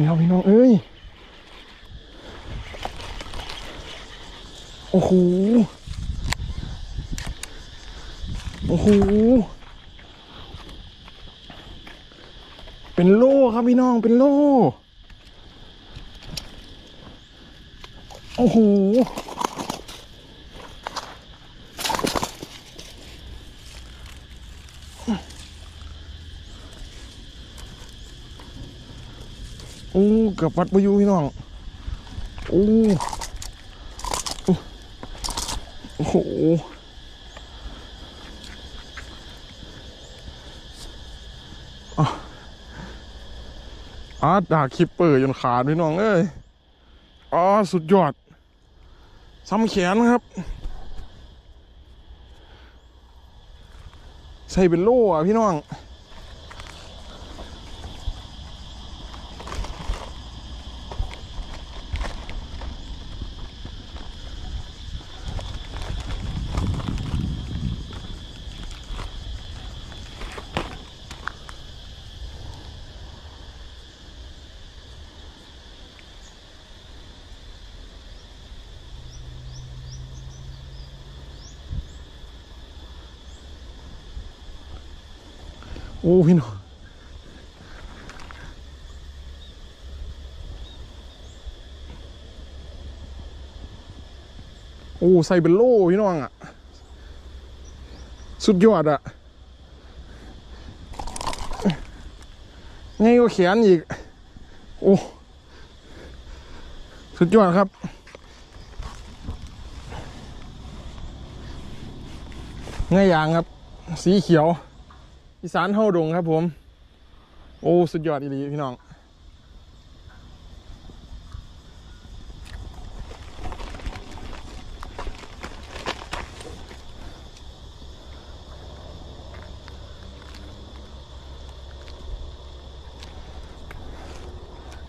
นี่เอาพี่น้องเอ้ย โอ้โห โอ้โห เป็นโล่ครับพี่น้อง เป็นโล่ โอ้โหโอ้เกือบวัดประยูพี่น้องโอ้โอ้โหอ่าร์ตดาคิปเปอร์จนขาดพี่น้องเอ้ยอ๋อสุดยอดซ้ำแขนครับ ใส่เป็นโล่อะพี่น้อง โอ้พี่น้องโอ้ใส่เป็นโล่พี่น้องอะ สุดยอดอะง่ายกว่าแขนอีก โอ้ สุดยอดครับง่ายอย่างครับ สีเขียว อีสานเฮาดงครับผม โอ้สุดยอดอีหลีพี่น้อง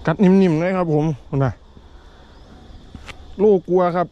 กัดนิ่มๆเลยครับผมคุณน่ะโลกลัวครับ